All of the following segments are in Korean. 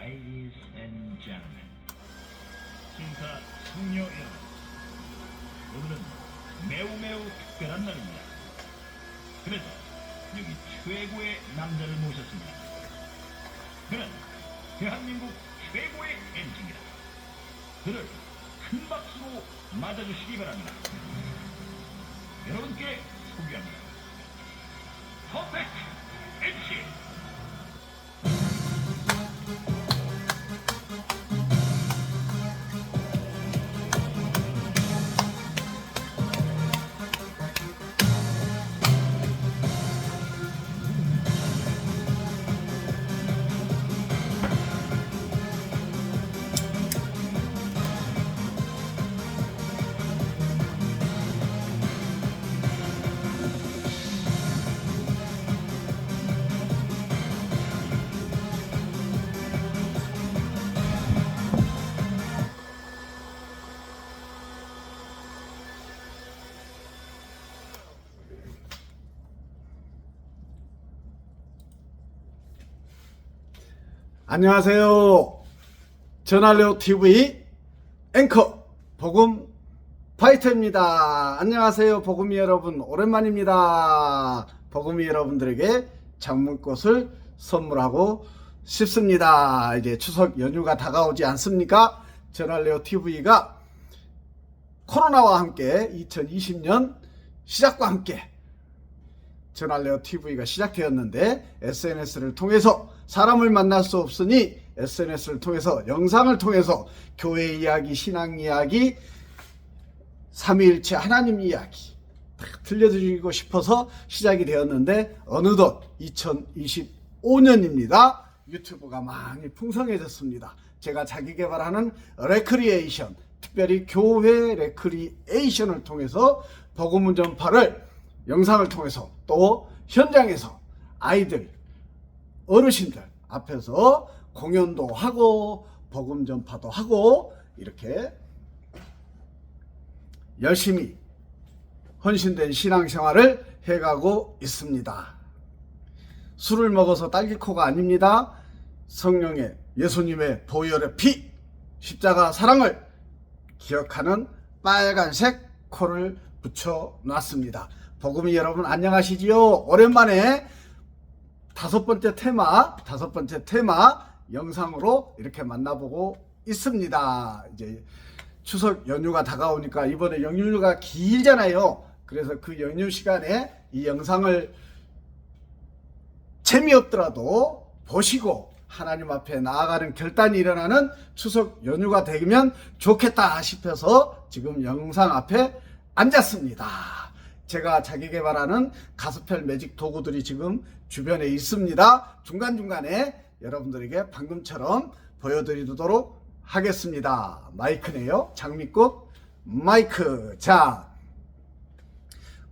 Ladies and gentlemen, 신사 숙녀 여러분, 오늘은 매우 매우 특별한 날입니다. 그래서 여기 최고의 남자를 모셨습니다. 그는 대한민국 최고의 MC입니다. 그를 큰 박수로 맞아주시기 바랍니다. 여러분께 소개합니다. 안녕하세요. 전할레오 TV 앵커 복음 파이터입니다. 안녕하세요. 복음이 여러분 오랜만입니다. 복음이 여러분들에게 장문꽃을 선물하고 싶습니다. 이제 추석 연휴가 다가오지 않습니까? 전할레오 TV가 코로나와 함께 2020년 시작과 함께 전할레오 TV가 시작되었는데 SNS를 통해서 사람을 만날 수 없으니 SNS를 통해서 영상을 통해서 교회 이야기, 신앙 이야기, 삼위일체 하나님 이야기 딱 들려드리고 싶어서 시작이 되었는데 어느덧 2025년입니다. 유튜브가 많이 풍성해졌습니다. 제가 자기 개발하는 레크리에이션, 특별히 교회 레크리에이션을 통해서 복음 전파를 영상을 통해서 또 현장에서 아이들, 어르신들 앞에서 공연도 하고 복음 전파도 하고 이렇게 열심히 헌신된 신앙생활을 해가고 있습니다. 술을 먹어서 딸기코가 아닙니다. 성령의 예수님의 보혈의 피, 십자가 사랑을 기억하는 빨간색 코를 붙여 놨습니다. 복음이 여러분 안녕하시지요? 오랜만에 다섯 번째 테마, 다섯 번째 테마 영상으로 이렇게 만나보고 있습니다. 이제 추석 연휴가 다가오니까 이번에 연휴가 길잖아요. 그래서 그 연휴 시간에 이 영상을 재미없더라도 보시고 하나님 앞에 나아가는 결단이 일어나는 추석 연휴가 되면 좋겠다 싶어서 지금 영상 앞에 앉았습니다. 제가 자기 개발하는 가스펠 매직 도구들이 지금 주변에 있습니다. 중간중간에 여러분들에게 방금처럼 보여드리도록 하겠습니다. 마이크네요. 장미꽃 마이크. 자,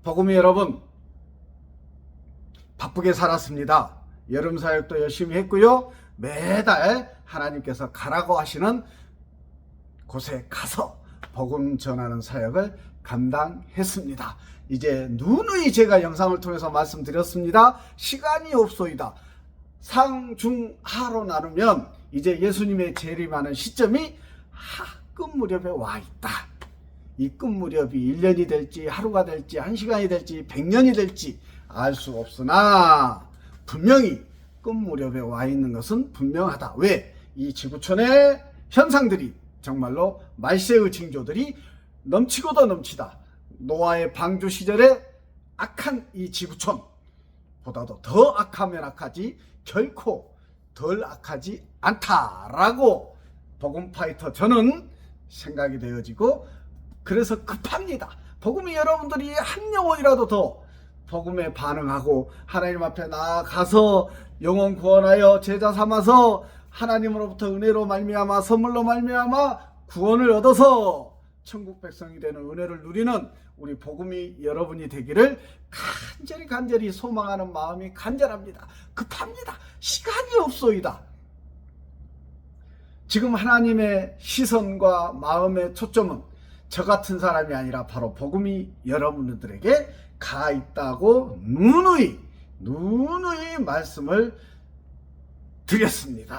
복음이 여러분, 바쁘게 살았습니다. 여름 사역도 열심히 했고요. 매달 하나님께서 가라고 하시는 곳에 가서 복음 전하는 사역을 감당했습니다. 이제 누누이 제가 영상을 통해서 말씀드렸습니다. 시간이 없소이다. 상중하로 나누면 이제 예수님의 재림하는 시점이 하, 끝 무렵에 와 있다. 이 끝 무렵이 1년이 될지 하루가 될지 1시간이 될지 100년이 될지 알 수 없으나 분명히 끝 무렵에 와 있는 것은 분명하다. 왜? 이 지구촌의 현상들이 정말로 말세의 징조들이 넘치고도 넘치다. 노아의 방주 시절에 악한 이 지구촌 보다도 더 악하면 악하지 결코 덜 악하지 않다라고 복음 파이터 저는 생각이 되어지고 그래서 급합니다. 복음이 여러분들이 한 영혼이라도 더 복음에 반응하고 하나님 앞에 나아가서 영혼 구원하여 제자 삼아서 하나님으로부터 은혜로 말미암아 선물로 말미암아 구원을 얻어서 천국 백성이 되는 은혜를 누리는 우리 복음이 여러분이 되기를 간절히 간절히 소망하는 마음이 간절합니다. 급합니다. 시간이 없소이다. 지금 하나님의 시선과 마음의 초점은 저 같은 사람이 아니라 바로 복음이 여러분들에게 가 있다고 누누이 누누이 말씀을 드렸습니다.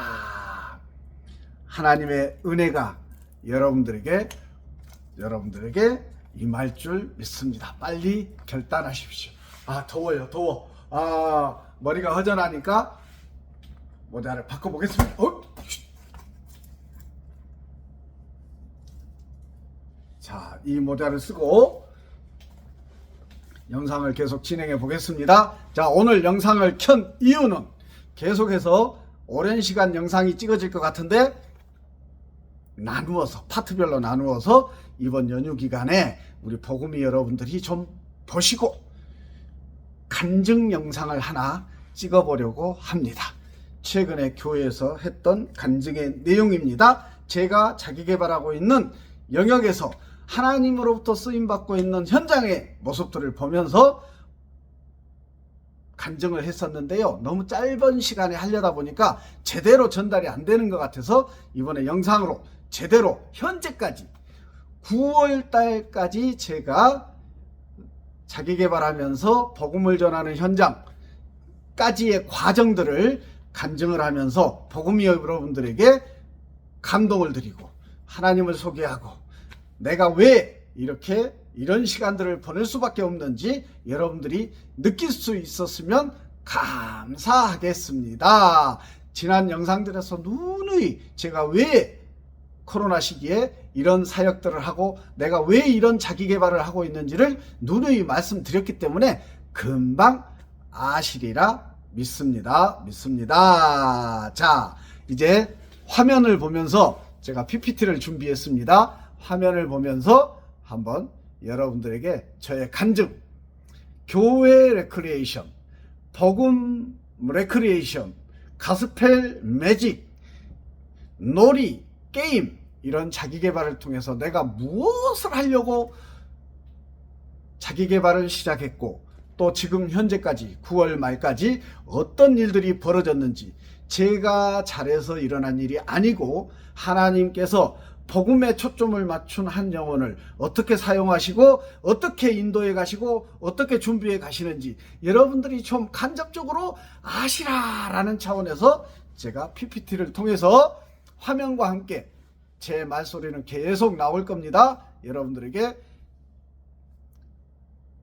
하나님의 은혜가 여러분들에게 여러분들에게 임할 줄 믿습니다. 빨리 결단하십시오. 아 더워요, 더워. 아 머리가 허전하니까 모자를 바꿔보겠습니다. 어? 자, 이 모자를 쓰고 영상을 계속 진행해 보겠습니다. 자, 오늘 영상을 켠 이유는 계속해서 오랜 시간 영상이 찍어질 것 같은데 나누어서 파트별로 나누어서 이번 연휴 기간에 우리 복음이 여러분들이 좀 보시고 간증 영상을 하나 찍어보려고 합니다. 최근에 교회에서 했던 간증의 내용입니다. 제가 자기 개발하고 있는 영역에서 하나님으로부터 쓰임 받고 있는 현장의 모습들을 보면서 간증을 했었는데요. 너무 짧은 시간에 하려다 보니까 제대로 전달이 안 되는 것 같아서 이번에 영상으로 제대로 현재까지 9월 달까지 제가 자기 개발하면서 복음을 전하는 현장까지의 과정들을 간증을 하면서 복음이 여러분들에게 감동을 드리고 하나님을 소개하고 내가 왜 이렇게 이런 시간들을 보낼 수밖에 없는지 여러분들이 느낄 수 있었으면 감사하겠습니다. 지난 영상들에서 누누이 제가 왜 코로나 시기에 이런 사역들을 하고 내가 왜 이런 자기 개발을 하고 있는지를 누누이 말씀드렸기 때문에 금방 아시리라 믿습니다. 믿습니다. 자, 이제 화면을 보면서 제가 PPT를 준비했습니다. 화면을 보면서 한번 여러분들에게 저의 간증, 교회 레크리에이션, 복음 레크리에이션, 가스펠 매직, 놀이, 게임 이런 자기 개발을 통해서 내가 무엇을 하려고 자기 개발을 시작했고 또 지금 현재까지 9월 말까지 어떤 일들이 벌어졌는지 제가 잘해서 일어난 일이 아니고 하나님께서 복음에 초점을 맞춘 한 영혼을 어떻게 사용하시고 어떻게 인도해 가시고 어떻게 준비해 가시는지 여러분들이 좀 간접적으로 아시라라는 차원에서 제가 PPT를 통해서 화면과 함께 제 말소리는 계속 나올 겁니다. 여러분들에게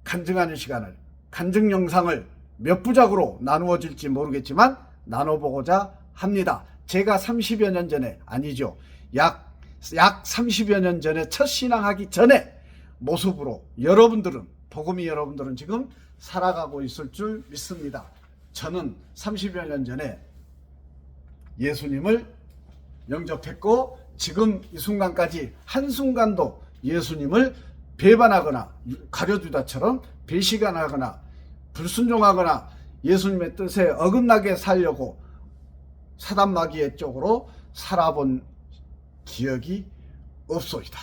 간증하는 시간을 간증 영상을 몇 부작으로 나누어 질지 모르겠지만 나눠보고자 합니다. 제가 30여 년 전에 아니죠. 약, 약 30여 년 전에 첫 신앙하기 전에 모습으로 여러분들은 복음이 여러분들은 지금 살아가고 있을 줄 믿습니다. 저는 30여 년 전에 예수님을 영접했고 지금 이 순간까지 한순간도 예수님을 배반하거나 가려두다처럼 배시간하거나 불순종하거나 예수님의 뜻에 어긋나게 살려고 사단 마귀의 쪽으로 살아본 기억이 없소이다.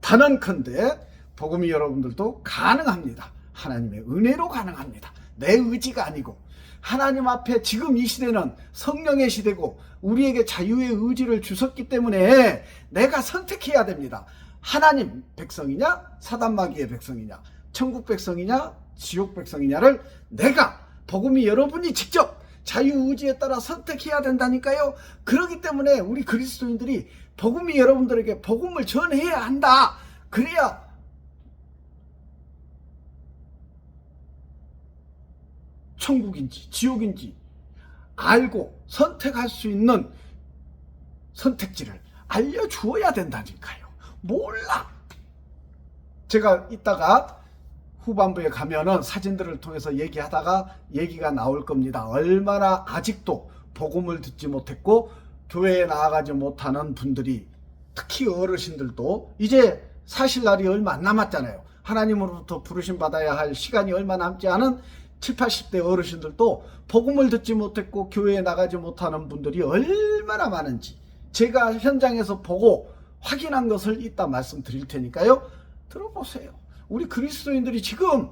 단언컨대 복음이 여러분들도 가능합니다. 하나님의 은혜로 가능합니다. 내 의지가 아니고 하나님 앞에 지금 이 시대는 성령의 시대고 우리에게 자유의 의지를 주셨기 때문에 내가 선택해야 됩니다. 하나님 백성이냐 사단마귀의 백성이냐 천국 백성이냐 지옥 백성이냐를 내가 복음이 여러분이 직접 자유 의지에 따라 선택해야 된다니까요. 그렇기 때문에 우리 그리스도인들이 복음이 여러분들에게 복음을 전해야 한다. 그래야 천국인지 지옥인지 알고 선택할 수 있는 선택지를 알려주어야 된다니까요. 몰라. 제가 이따가 후반부에 가면은 사진들을 통해서 얘기하다가 얘기가 나올 겁니다. 얼마나 아직도 복음을 듣지 못했고 교회에 나아가지 못하는 분들이 특히 어르신들도 이제 사실 날이 얼마 안 남았잖아요. 하나님으로부터 부르심 받아야 할 시간이 얼마 남지 않은 7, 80대 어르신들도 복음을 듣지 못했고 교회에 나가지 못하는 분들이 얼마나 많은지 제가 현장에서 보고 확인한 것을 이따 말씀드릴 테니까요. 들어보세요. 우리 그리스도인들이 지금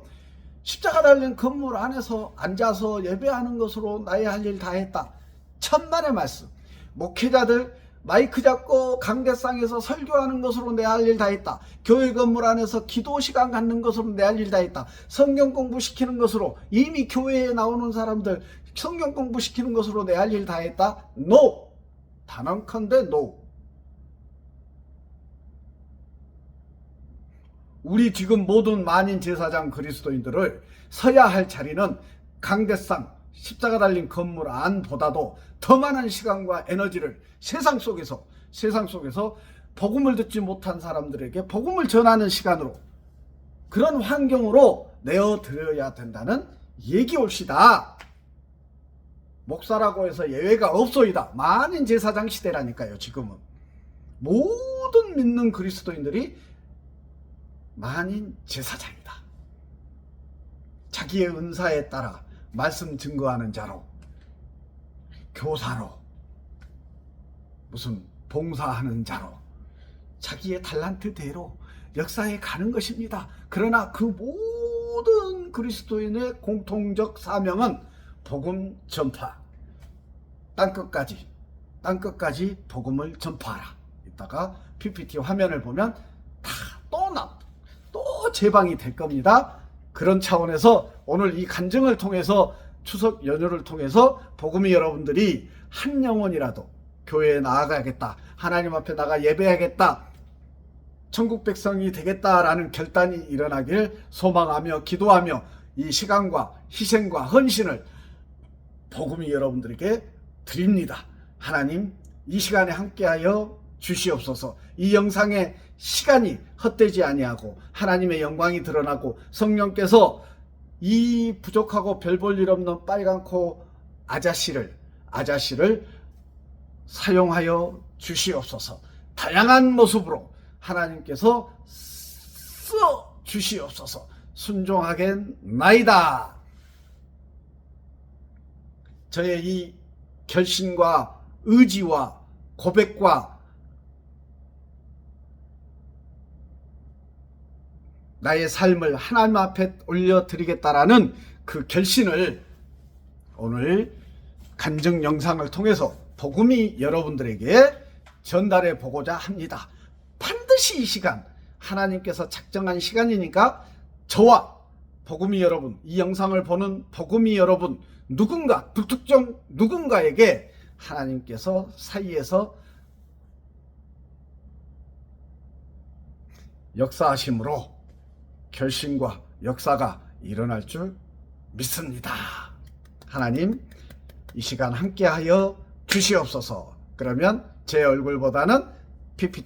십자가 달린 건물 안에서 앉아서 예배하는 것으로 나의 할 일 다 했다. 천만의 말씀. 목회자들 마이크 잡고 강대상에서 설교하는 것으로 내 할 일 다 했다. 교회 건물 안에서 기도 시간 갖는 것으로 내 할 일 다 했다. 성경 공부시키는 것으로 이미 교회에 나오는 사람들 성경 공부시키는 것으로 내 할 일 다 했다. NO! 단언컨대 노. 우리 지금 모든 만인 제사장 그리스도인들을 서야 할 자리는 강대상 십자가 달린 건물 안보다도 더 많은 시간과 에너지를 세상 속에서 세상 속에서 복음을 듣지 못한 사람들에게 복음을 전하는 시간으로 그런 환경으로 내어 드려야 된다는 얘기 올시다. 목사라고 해서 예외가 없소이다. 만인 제사장 시대라니까요, 지금은. 모든 믿는 그리스도인들이 만인 제사장이다. 자기의 은사에 따라 말씀 증거하는 자로, 교사로, 무슨 봉사하는 자로, 자기의 달란트대로 역사에 가는 것입니다. 그러나 그 모든 그리스도인의 공통적 사명은 복음 전파. 땅끝까지, 땅끝까지 복음을 전파하라. 이따가 PPT 화면을 보면 다 또 나, 또 제방이 될 겁니다. 그런 차원에서 오늘 이 간증을 통해서 추석 연휴를 통해서 복음이 여러분들이 한 영혼이라도 교회에 나아가야겠다. 하나님 앞에 나가 예배하겠다. 천국 백성이 되겠다라는 결단이 일어나길 소망하며 기도하며 이 시간과 희생과 헌신을 복음이 여러분들에게 드립니다. 하나님 이 시간에 함께하여 주시옵소서. 이 영상의 시간이 헛되지 아니하고 하나님의 영광이 드러나고 성령께서 이 부족하고 별 볼 일 없는 빨간 코 아자씨를 아자씨를 사용하여 주시옵소서. 다양한 모습으로 하나님께서 써 주시옵소서. 순종하겠나이다. 저의 이 결심과 의지와 고백과 나의 삶을 하나님 앞에 올려드리겠다라는 그 결심을 오늘 간증 영상을 통해서 복음이 여러분들에게 전달해 보고자 합니다. 반드시 이 시간 하나님께서 작정한 시간이니까 저와 복음이 여러분, 이 영상을 보는 복음이 여러분 누군가 불특정 누군가에게 하나님께서 사이에서 역사하심으로 결심과 역사가 일어날 줄 믿습니다. 하나님, 이 시간 함께하여 주시옵소서. 그러면 제 얼굴보다는 PPT